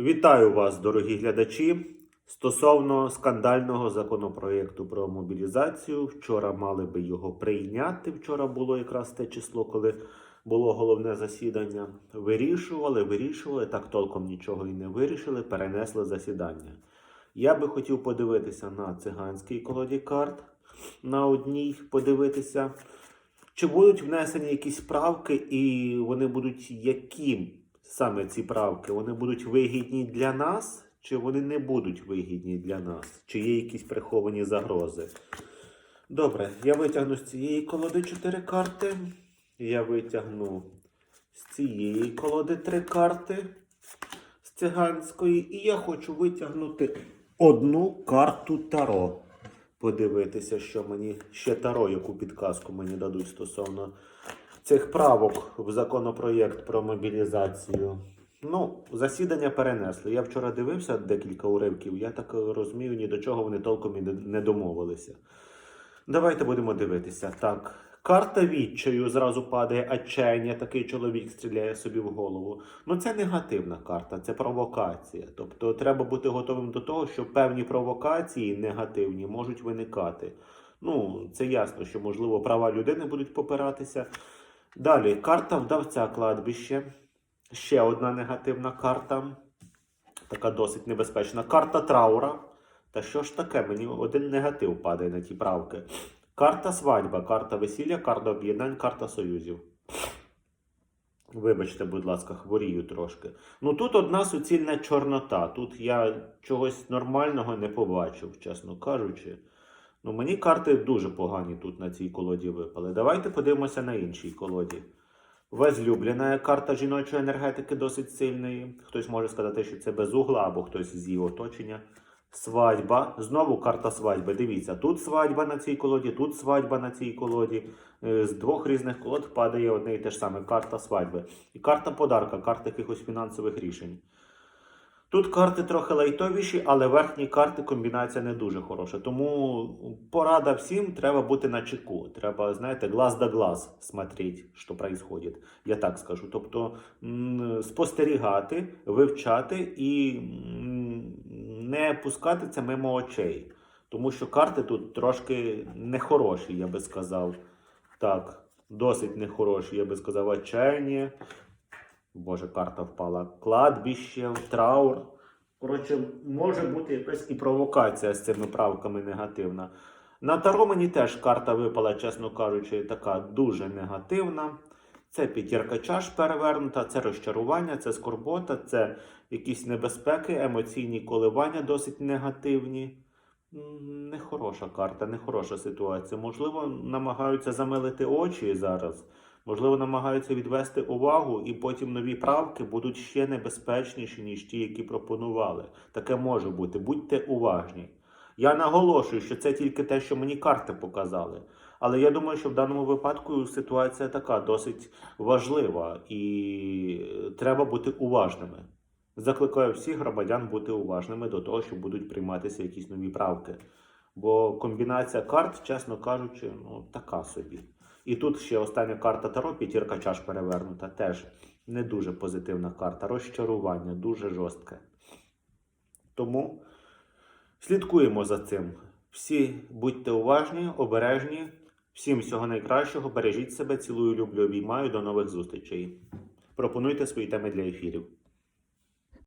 Вітаю вас, дорогі глядачі. Стосовно скандального законопроєкту про мобілізацію, вчора мали би його прийняти. Вчора було якраз те число, коли було головне засідання. Вирішували, вирішували, так толком нічого і не вирішили, перенесли засідання. Я би хотів подивитися на циганський колоді карт на одній, подивитися, чи будуть внесені якісь правки, і вони будуть які саме ці правки? Вони будуть вигідні для нас, чи вони не будуть вигідні для нас? Чи є якісь приховані загрози? Добре, я витягну з цієї колоди 4 карти. Я витягну з цієї колоди 3 карти з циганської. І я хочу витягнути одну карту Таро. Подивитися, що мені ще Таро, яку підказку мені дадуть стосовно цих правок в законопроєкт про мобілізацію. Ну, засідання перенесли. Я вчора дивився декілька уривків. Я так розумію, ні до чого вони толком і не- домовилися. Давайте будемо дивитися. Так, карта відчаю зразу падає, отчаяння, такий чоловік стріляє собі в голову. Ну, це негативна карта, це провокація. Тобто треба бути готовим до того, що певні провокації негативні можуть виникати. Ну, це ясно, що можливо права людини будуть попиратися. Далі, карта вдавця кладбище. Ще одна негативна карта. Така досить небезпечна. Карта траура. Та що ж таке? Мені один негатив падає на ті правки. Карта свадьба, карта весілля, карта об'єднань, карта союзів. Вибачте, будь ласка, хворію трошки. Ну тут одна суцільна чорнота. Тут я чогось нормального не побачив, чесно кажучи. Ну, мені карти дуже погані тут на цій колоді випали. Давайте подивимося на іншій колоді. Возлюблена карта жіночої енергетики досить сильної. Хтось може сказати, що це без угла, або хтось з її оточення. Свадьба. Знову карта свадьби. Дивіться, тут свадьба на цій колоді, тут свадьба на цій колоді. Е, З двох різних колод падає одне і те ж саме карта свадьби. І карта подарка, карта якихось фінансових рішень. Тут карти трохи лайтовіші, але верхні карти комбінація не дуже хороша. Тому порада всім треба бути на чеку. Треба, знаєте, глаз да глаз смотреть, що происходит. Я так скажу. Тобто спостерігати, вивчати і не пускати це мимо очей. Тому що карти тут трошки нехороші, я би сказав. Так, досить нехороші, я би сказав, отчаяння. Боже, карта впала. Кладбище, траур. Коротше, може бути якась і провокація з цими правками негативна. На Таро мені теж карта випала, чесно кажучи, така дуже негативна. Це п'ятірка чаш перевернута, це розчарування, це скорбота, це якісь небезпеки, емоційні коливання досить негативні. Нехороша карта, нехороша ситуація. Можливо, намагаються замилити очі зараз. Можливо, намагаються відвести увагу, і потім нові правки будуть ще небезпечніші, ніж ті, які пропонували. Таке може бути. Будьте уважні. Я наголошую, що це тільки те, що мені карти показали. Але я думаю, що в даному випадку ситуація така досить важлива і треба бути уважними. Закликаю всіх громадян бути уважними до того, що будуть прийматися якісь нові правки. Бо комбінація карт, чесно кажучи, ну така собі. І тут ще остання карта Таро, п'ятірка чаш перевернута. Теж не дуже позитивна карта. Розчарування, дуже жорстке. Тому слідкуємо за цим. Всі будьте уважні, обережні. Всім всього найкращого. Бережіть себе, цілую, люблю, обіймаю. До нових зустрічей. Пропонуйте свої теми для ефірів.